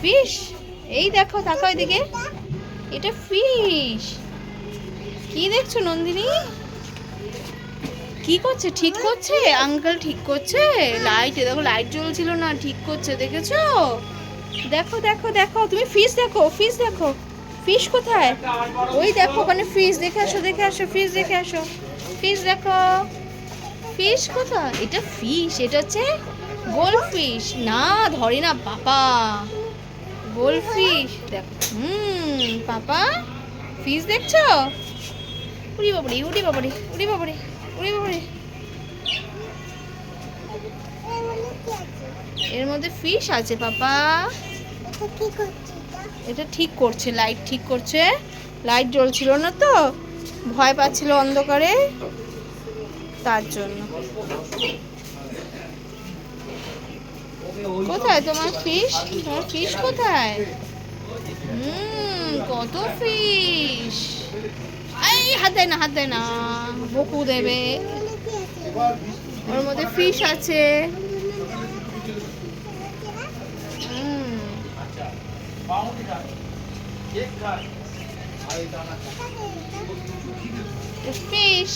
Fish এই দেখো, তাকাও এদিকে। এটা ফিশ কি দেখছ নন্দিনী? কি করছে? ঠিক করছে? আঙ্কেল ঠিক করছে? লাইট দেখো লাইট জ্বলছিল না, ঠিক করছে, দেখেছ? দেখো দেখো দেখো, তুমি ফিশ দেখো ফিশ দেখো। ফিশ কোথায়? ওই দেখো, ওখানে ফিশ দেখে আসো দেখে আসো ফিশ দেখে আসো। ফিশ দেখো। ফিশ কোথায়? এটা ফিশ এটা হচ্ছে গোল ফিশ না, ধরে না বাবা গোল ফিশ দেখো। হুম, পাপা ফিশ দেখছ? উড়ি বাবারি উড়ি বাবারি উড়ি বাবারি উড়ি বাবারি। এর মধ্যে ফিশ আছে, পাপা। এটা ঠিক করছে লাইট ঠিক করছে। লাইট জ্বলছিল না তো, ভয় পাচ্ছিল অন্ধকারে। তার জন্য। কোথায় তোমার ফিশ তোমার ফিশ কোথায়? হুম কত ফিশ এই হাত দেয় না হাত দেয় না বকু দেবে। ওর মধ্যে ফিশ আছে। ফিশ